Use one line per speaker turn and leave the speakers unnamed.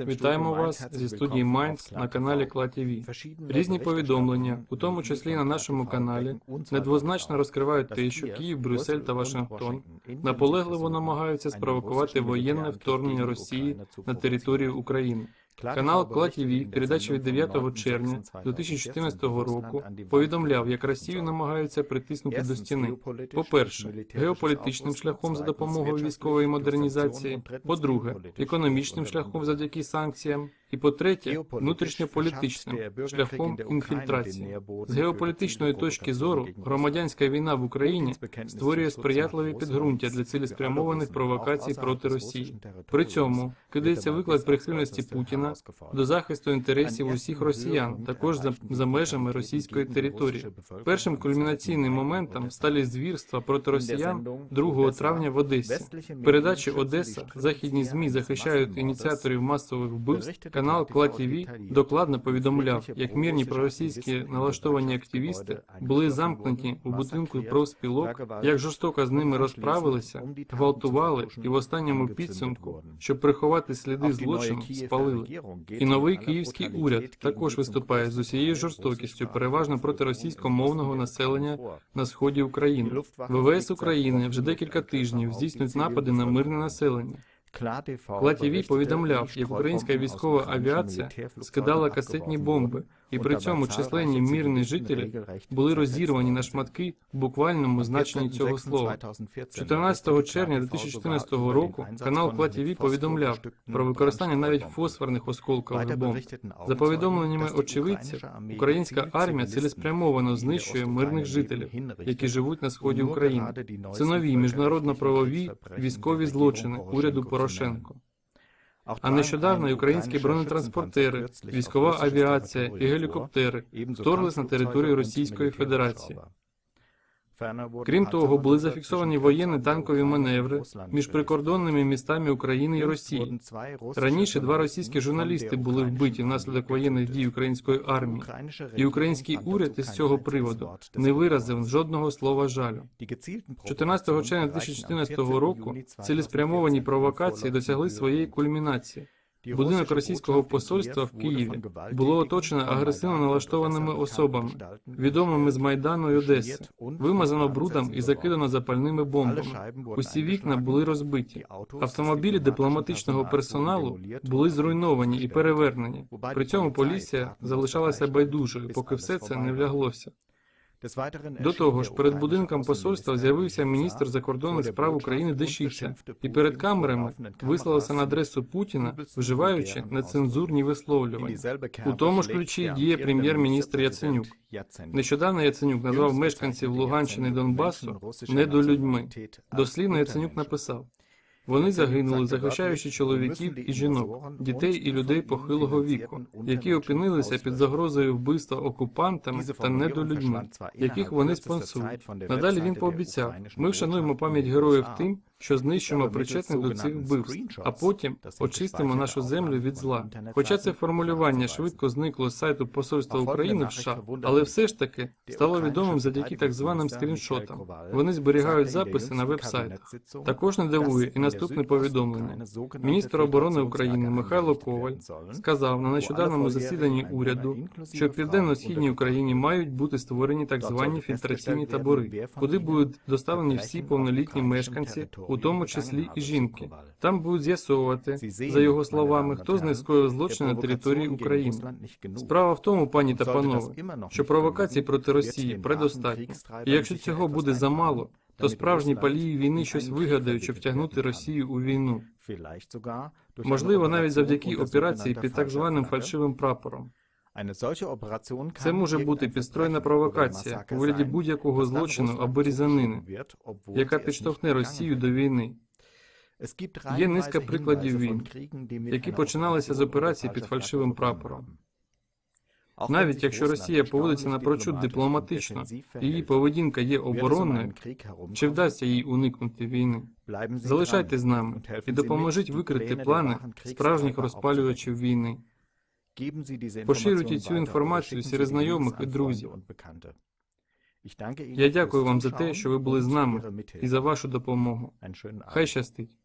Вітаємо вас зі студії Майнц на каналі Кла ТВ. Різні повідомлення, у тому числі на нашому каналі, недвозначно розкривають те, що Київ, Брюссель та Вашингтон. Наполегливо намагаються спровокувати воєнне вторгнення Росії на територію України. Канал Кла ТВ в передачі від 9 червня 2014 року повідомляв, як Росію намагаються притиснути до стіни. По-перше, геополітичним шляхом за допомогою військової модернізації, по-друге, економічним шляхом завдяки санкціям, і по-третє, внутрішньополітичним шляхом інфільтрації. З геополітичної точки зору громадянська війна в Україні створює сприятливі підґрунтя для цілеспрямованих провокацій проти Росії. При цьому кидається виклад прихильності Путіна до захисту інтересів усіх росіян, також за, за межами російської території. Першим кульмінаційним моментом стали звірства проти росіян 2 травня в Одесі. Передачі Одеса західні змі захищають ініціаторів масових вбивств. Канал Кла ТВ докладно повідомляв, як мирні проросійські налаштовані активісти були замкнуті у будинку профспілок, як жорстоко з ними розправилися, гвалтували і в останньому підсумку, щоб приховати сліди злочину, спалили. І новий київський уряд також виступає з усією жорстокістю, переважно проти російськомовного населення на сході України. ВВС України вже декілька тижнів здійснюють напади на мирне населення. Кла повідомляв, як українська військова авіація скидала касетні бомби, і при цьому численні мирні жителі були розірвані на шматки в буквальному значенні цього слова. 14 червня 2014 року канал Кла ТВ повідомляв про використання навіть фосфорних осколкових бомб. За повідомленнями очевидців, українська армія цілеспрямовано знищує мирних жителів, які живуть на сході України. Це нові міжнародно-правові військові злочини уряду Порошенко. А нещодавно і українські бронетранспортери, військова авіація і гелікоптери вторглись на територію Російської Федерації. Крім того, були зафіксовані воєнні танкові маневри між прикордонними містами України і Росії. Раніше два російські журналісти були вбиті внаслідок воєнних дій української армії, і український уряд із цього приводу не виразив жодного слова жалю. 14 червня 2014 року цілеспрямовані провокації досягли своєї кульмінації. Будинок російського посольства в Києві було оточено агресивно налаштованими особами, відомими з Майдану і Одеси, вимазано брудом і закидано запальними бомбами. Усі вікна були розбиті. Автомобілі дипломатичного персоналу були зруйновані і перевернені. При цьому поліція залишалася байдужою, поки все це не вляглося. До того ж, перед будинком посольства з'явився міністр закордонних справ України Дещиця і перед камерами вислалося на адресу Путіна, вживаючи нецензурні висловлювання. У тому ж ключі діє прем'єр-міністр Яценюк. Нещодавно Яценюк назвав мешканців Луганщини і Донбасу недолюдьми. Дослівно Яценюк написав. Вони загинули, захищаючи чоловіків і жінок, дітей і людей похилого віку, які опинилися під загрозою вбивства окупантами та недолюдьми, яких вони спонсують. Надалі він пообіцяв: ми вшануємо пам'ять героїв тим, що знищимо причетних до цих вбивств, а потім очистимо нашу землю від зла. Хоча це формулювання швидко зникло з сайту Посольства України в США, але все ж таки стало відомим завдяки так званим скріншотам. Вони зберігають записи на веб-сайтах. Також не дивує і наступне повідомлення. Міністр оборони України Михайло Коваль сказав на нещодавньому засіданні уряду, що в південно-східній Україні мають бути створені так звані фільтраційні табори, куди будуть доставлені всі повнолітні мешканці у тому числі і жінки. Там будуть з'ясовувати, за його словами, хто знискоїв злочин на території України. Справа в тому, пані та панове, що провокації проти Росії предостатньо. І якщо цього буде замало, то справжні палії війни щось вигадають, щоб втягнути Росію у війну. Можливо, навіть завдяки операції під так званим фальшивим прапором. Це може бути підстроєна провокація у вигляді будь-якого злочину або різанини, яка підштовхне Росію до війни. Є низка прикладів війн, які починалися з операцій під фальшивим прапором. Навіть якщо Росія поводиться напрочуд дипломатично, її поведінка є оборонною, чи вдасться їй уникнути війни? Залишайтесь з нами і допоможіть викрити плани справжніх розпалювачів війни. Поширюйте цю інформацію серед знайомих і друзів. Я дякую вам за те, що ви були з нами і за вашу допомогу. Хай щастить.